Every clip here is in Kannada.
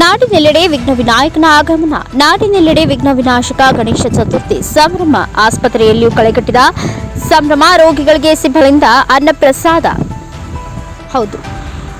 ನಾಡಿನೆಲ್ಲೆಡೆ ವಿಘ್ನ ವಿನಾಯಕನ ಆಗಮನ, ನಾಡಿನೆಲ್ಲೆಡೆ ವಿಘ್ನ ವಿನಾಶಕ ಗಣೇಶ ಚತುರ್ಥಿ ಸಂಭ್ರಮ ಆಸ್ಪತ್ರೆಯಲ್ಲಿಯೂ ಕಳೆಗಟ್ಟಿದ ಸಂಭ್ರಮ ರೋಗಿಗಳಿಗೆ ಸಿಬ್ಬಳಿಂದ ಅನ್ನಪ್ರಸಾದ. ಹೌದು.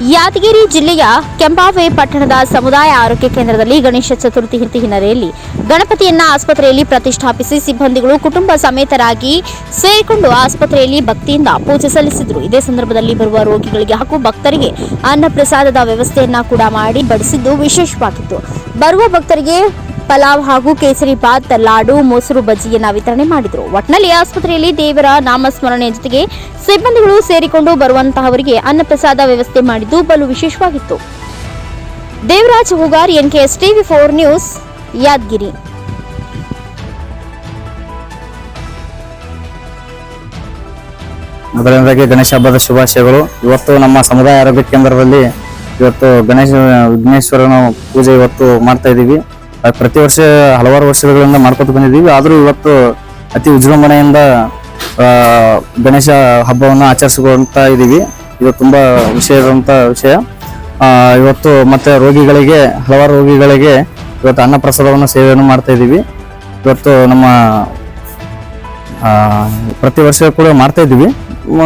ಯಾದಗಿರಿ ಜಿಲ್ಲೆಯ ಕೆಂಬಾವೆ ಪಟ್ಟಣದ ಸಮುದಾಯ ಆರೋಗ್ಯ ಕೇಂದ್ರದಲ್ಲಿ ಗಣೇಶ ಚತುರ್ಥಿ ಹಿನ್ನೆಲೆಯಲ್ಲಿ ಗಣಪತಿಯನ್ನ ಆಸ್ಪತ್ರೆಯಲ್ಲಿ ಪ್ರತಿಷ್ಠಾಪಿಸಿ ಸಿಬ್ಬಂದಿಗಳು ಕುಟುಂಬ ಸಮೇತರಾಗಿ ಸೇರಿಕೊಂಡು ಆಸ್ಪತ್ರೆಯಲ್ಲಿ ಭಕ್ತಿಯಿಂದ ಪೂಜೆ ಸಲ್ಲಿಸಿದರು. ಇದೇ ಸಂದರ್ಭದಲ್ಲಿ ಬರುವ ರೋಗಿಗಳಿಗೆ ಹಾಗೂ ಭಕ್ತರಿಗೆ ಅನ್ನ ಪ್ರಸಾದದ ವ್ಯವಸ್ಥೆಯನ್ನ ಕೂಡ ಮಾಡಿ ಬಡಿಸಿದ್ದು ವಿಶೇಷವಾಗಿತ್ತು. ಬರುವ ಭಕ್ತರಿಗೆ ಪಲಾವ್ ಹಾಗೂ ಕೇಸರಿ ಬಾತ್, ಲಾಡು, ಮೊಸರು ಬಜ್ಜಿಯನ್ನ ವಿತರಣೆ ಮಾಡಿದರು. ಒಟ್ನಲ್ಲಿ ಆಸ್ಪತ್ರೆಯಲ್ಲಿ ದೇವರ ನಾಮಸ್ಮರಣೆಯ ಜೊತೆಗೆ ಸಿಬ್ಬಂದಿಗಳು ಸೇರಿಕೊಂಡು ಬರುವಂತಹವರಿಗೆ ಅನ್ನಪ್ರಸಾದ ವ್ಯವಸ್ಥೆ ಮಾಡಿದ್ದು ಬಲು ವಿಶೇಷವಾಗಿತ್ತು. Devaraj Hugar, NKS TV four news, Yadgiri. ಮೊದಲನೇದಾಗಿ ಗಣೇಶ ಹಬ್ಬದ ಶುಭಾಶಯಗಳು. ಇವತ್ತು ನಮ್ಮ ಸಮುದಾಯ ಆರೋಗ್ಯ ಕೇಂದ್ರದಲ್ಲಿ ಇವತ್ತು ಗಣೇಶ ವಿಘ್ನೇಶ್ವರನ ಪೂಜೆ ಇವತ್ತು ಮಾಡ್ತಾ ಇದ್ದೀವಿ. ಪ್ರತಿ ವರ್ಷ ಹಲವಾರು ವರ್ಷಗಳಿಂದ ಮಾಡ್ಕೊತ ಬಂದಿದ್ದೀವಿ. ಆದರೂ ಇವತ್ತು ಅತಿ ವಿಜೃಂಭಣೆಯಿಂದ ಗಣೇಶ ಹಬ್ಬವನ್ನು ಆಚರಿಸಿಕೊಳ್ತಾ ಇದ್ದೀವಿ ಇದು ತುಂಬಾ ಇರುವಂಥ ವಿಷಯ. ಇವತ್ತು ಮತ್ತೆ ರೋಗಿಗಳಿಗೆ, ಹಲವಾರು ರೋಗಿಗಳಿಗೆ ಇವತ್ತು ಅನ್ನ ಪ್ರಸಾದವನ್ನು ಸೇವೆಯನ್ನು ಮಾಡ್ತಾ ಇದ್ದೀವಿ ಇವತ್ತು ನಮ್ಮ ಪ್ರತಿ ವರ್ಷ ಕೂಡ ಮಾಡ್ತಾ ಇದ್ದೀವಿ ಆದರೆ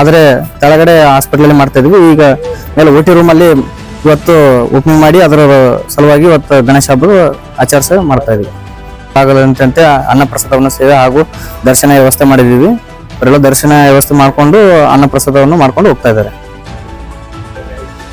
ಆದ್ರೆ ಕೆಳಗಡೆ ಹಾಸ್ಪಿಟ್ಲಲ್ಲಿ ಮಾಡ್ತಾ ಇದ್ವಿ. ಈಗ ಮೇಲೆ ಓ ಟಿ ರೂಮಲ್ಲಿ ಇವತ್ತು ಓಪನಿಂಗ್ ಮಾಡಿ ಅದರ ಸಲುವಾಗಿ ಇವತ್ತು ಗಣೇಶ ಹಬ್ಬ ಆಚರಿಸ ಮಾಡ್ತಾ ಇದೀವಿ. ಅನ್ನ ಪ್ರಸಾದವನ್ನು ಸೇವೆ ಹಾಗೂ ದರ್ಶನ ವ್ಯವಸ್ಥೆ ಮಾಡಿದ್ದೀವಿ. ಅವರೆಲ್ಲ ದರ್ಶನ ವ್ಯವಸ್ಥೆ ಮಾಡಿಕೊಂಡು ಅನ್ನ ಪ್ರಸಾದವನ್ನು ಮಾಡ್ಕೊಂಡು ಹೋಗ್ತಾ ಇದ್ದಾರೆ.